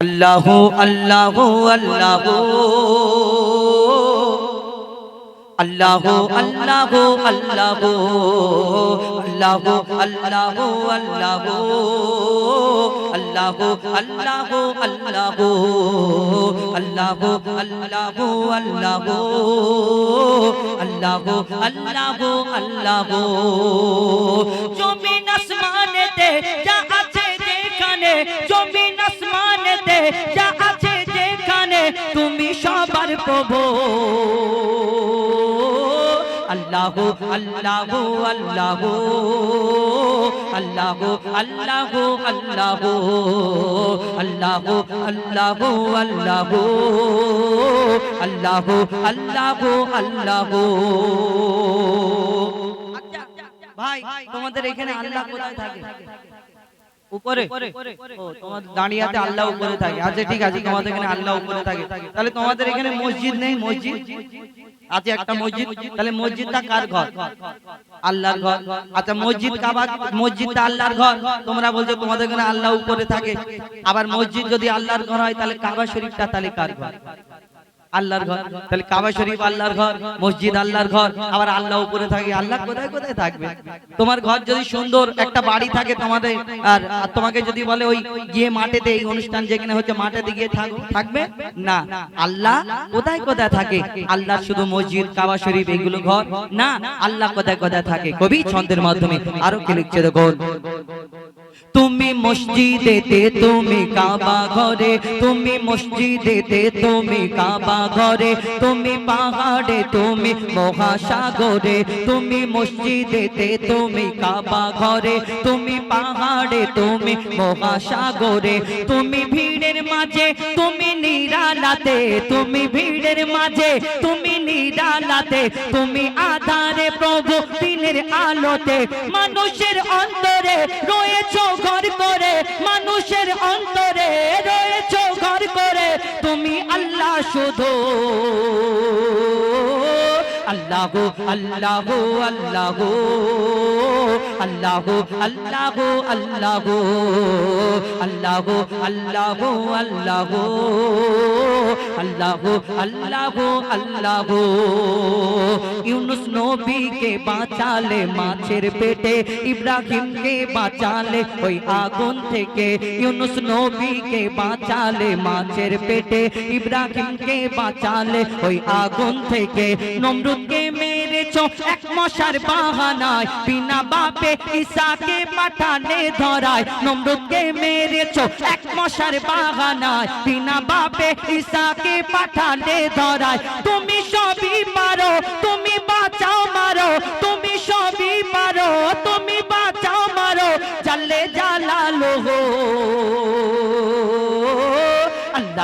আল্লাহ আল্লাহ আল্লাহ। আল্লাহ আল্লাহ আল্লাহ। আল্লাহ আল্লাহ আল্লাহ। আল্লাহ আল্লাহ আল্লাহ। আল্লাহ আল্লাহ আল্লাহ। আল্লাহ আল্লাহ আল্লাহ। জমিন আসমানেতে যা আছে যেখানে যা আছে যেখানে তুমি সবার প্রভু আল্লাহ আল্লাহ আল্লাহ আল্লাহ আল্লাহ আল্লাহ আল্লাহ আল্লাহ আল্লাহ আল্লাহ আল্লাহ আল্লাহ ভাই তোমাদের এখানে আল্লাহ কোথায় থাকে উপরে? ও তোমাদের দাঁড়িয়াতে আল্লাহ উপরে থাকে। আচ্ছা ঠিক আছে তোমাদের এখানে আল্লাহ উপরে থাকে। তাহলে তোমাদের এখানে মসজিদ নেই? মসজিদ? আছে একটা মসজিদ। তাহলে মসজিদটা কার ঘর? আল্লাহর ঘর। আচ্ছা মসজিদ কাবা মসজিদটা আল্লাহর ঘর। তোমরা বলছো তোমাদের এখানে আল্লাহ উপরে থাকে। আবার মসজিদ যদি আল্লাহর ঘর হয় তাহলে কাবা শরীফটা তাহলে কার ঘর? আল্লাহর ঘর। তাহলে কাবা শরীফ আল্লাহর ঘর, মসজিদ আল্লাহর ঘর, আবার আল্লাহ উপরে থাকে, আল্লাহ কোথায় কোথায় থাকবে? তোমার ঘর যদি সুন্দর একটা বাড়ি থাকে তোমাদের, আর তোমাকে যদি বলে ওই গিয়ে মাঠেতে এই অনুষ্ঠান যেখানে হচ্ছে মাঠেতে গিয়ে থাক- থাকবে? না। আল্লাহ কোথায় কোথায় থাকে? আল্লাহ শুধু মসজিদ, কাবা শরীফ, এগুলো ঘর? না, আল্লাহ কোথায় কোথায় থাকে? কবি ছন্দের মাধ্যমে। আরও কি লিখছে দেখো তুমি মসজিদেতে তুমি কাবা ঘরে, তুমি মসজিদেতে তুমি কাবা ঘরে, তুমি পাহাড়ে তুমি মহাসাগরে, তুমি মসজিদেতে তুমি কাবা ঘরে, তুমি পাহাড়ে তুমি মহাসাগরে, তুমি ভিড়ের মাঝে তুমি নিরালাতে, তুমি ভিড়ের মাঝে তুমি নিরালাতে, তুমি আধারে প্রভু দিনের আলোতে, মানুষের অন্তরে রয়েছো মানুষের অন্তরে রয়েছ ঘর করে। তুমি আল্লাহ শুধু আল্লাহ আল্লাহ আল্লাহ আল্লাহ আল্লাহ আল্লাহ আল্লাহ আল্লাহ আল্লাহ আল্লাহ আল্লাহ আল্লাহ ইউনুস নবীকে বাঁচালে মাছের পেটে ইব্রাহিমকে বাঁচালে ওই আগুন থেকে ইউনুস নবীকে বাঁচালে মাছের পেটে ইব্রাহিমকে বাঁচালে ওই আগুন থেকে নমরুদকে মেরেছো, এক মশার বাহানায়। বিনা বাপে ঈসাকে পাঠানে ধরায়। নমরুদকে মেরেছো, এক মশার বাহানায়। বিনা বাপে ঈসাকে পাঠানে ধরায়। তুমি সবই পারো, তুমি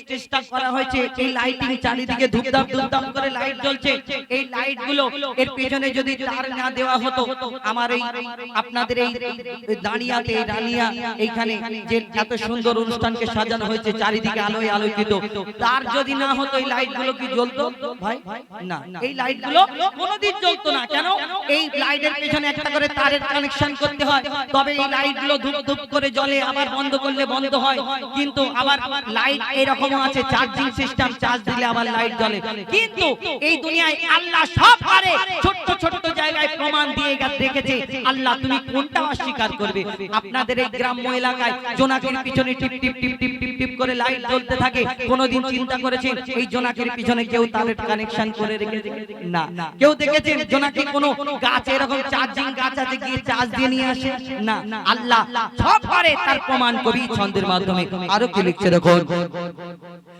স্টেজটা করা হয়েছে এই লাইটিং চারিদিকে ধূপধাপ ধূপধাপ করে লাইট জ্বলছে। এই লাইটগুলো এর পেছনে যদি তার না দেওয়া হতো আমার এই আপনাদের এই দাঁড়িয়াতে রানিয়া এইখানে যে এত সুন্দর অনুষ্ঠানকে সাজানো হয়েছে চারিদিকে আলোয় আলোকিত। তার যদি না হতো এই লাইটগুলো কি জ্বলতো? ভাই না এই লাইটগুলো কোনোদিন জ্বলতো না। কেন? এই লাইটের পেছনে একটা করে তারের কানেকশন করতে হয়। তবে এই লাইটগুলো ধূপ ধূপ করে জ্বলে আবার বন্ধ করলে বন্ধ হয়। কিন্তু আবার লাইট এরকম আছে চার্জিং সিস্টেম চার্জ দিলে আবার লাইট জ্বলে। কিন্তু এই দুনিয়ায় আল্লাহ সব পারে। ছোট্ট ছোট্ট জায়গায় প্রমাণ দিয়ে রেখেছে আল্লাহ তুমি কোনটা অস্বীকার করবে? আপনাদের এই গ্রাম্য এলাকায় জোনাকের পিছনে টিপ টিপ টিপ টিপ টিপ টিপ করে লাইট জ্বলতে থাকে। কোনোদিন চিন্তা করেছেন এই জোনাকের পিছনে কেউ তারের কানেকশন করে রেখেছে? না। কেউ দেখেছেন জোনাকি কোনো গাছ এরকম চার্জিং গাছ আছে গিয়ে চার্জ দিয়ে নিয়ে আসে? না। আল্লাহ সব পারে তার প্রমাণ কবি ছন্দের মাধ্যমে। আরও কি লিখছে দেখুন? Gol.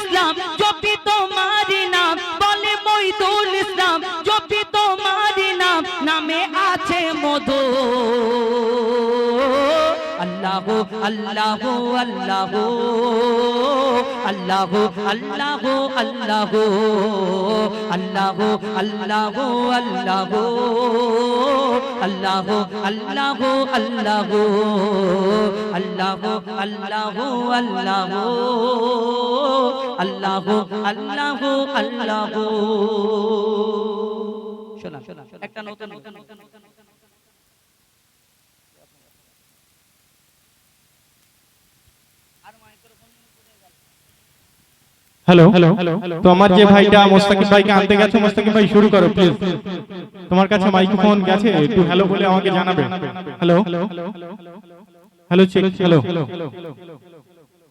ইসলাম জপি তোমারি নাম বলে মইদুল ইসলাম জপি আল্লাহ আল্লাহ আল্লাহ আল্লাহ আল্লাহ আল্লাহ আল্লাহ আল্লাহ আল্লাহ আল্লাহ আল্লাহ আল্লাহ আল্লাহ আল্লাহ আল্লাহ আল্লাহ আল্লাহ শোনা একটা নতুন হ্যালো হ্যালো তো আমার যে ভাইটা মোস্তাকিব ভাইকে আনতে গেছে মোস্তাকিব ভাই শুরু করো প্লিজ তোমার কাছে মাইক্রোফোন গেছে একটু হ্যালো বলে আমাকে জানাবে হ্যালো হ্যালো চেক হ্যালো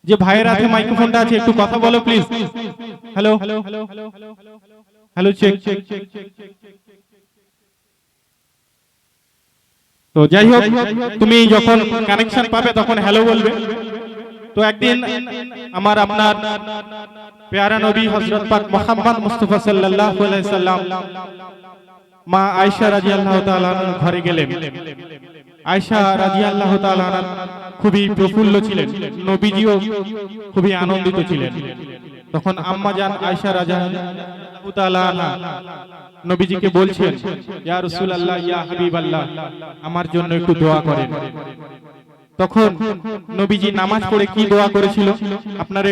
যে ভাইয়ের হাতে মাইক্রোফোনটা আছে একটু কথা বলো please hello hello check check check তো যাই হোক তুমি যখন কানেকশন পাবে তখন হ্যালো বলবে তো একদিন আমার আপনার পেয়ারা নবী হযরত পাক মুহাম্মদ মুস্তাফা আলাইহি সাল্লাম মা আয়েশা রাদিয়াল্লাহু তাআলা ঘরে গেলেন। আয়েশা রাদিয়াল্লাহু তাআলা খুবই প্রফুল্ল ছিলেন, নবীজিও খুবই আনন্দিত ছিলেন। তখন আম্মা আয়েশা রাদিয়াল্লাহু তাআলা নবীজিকে বলছেন, ইয়া রাসূলুল্লাহ, ইয়া হাবিবাল্লাহ, আমার জন্য একটু দোয়া করেন। তখন নবীজি নামাজ পড়ে কি দোয়া করেছিল? আপনারা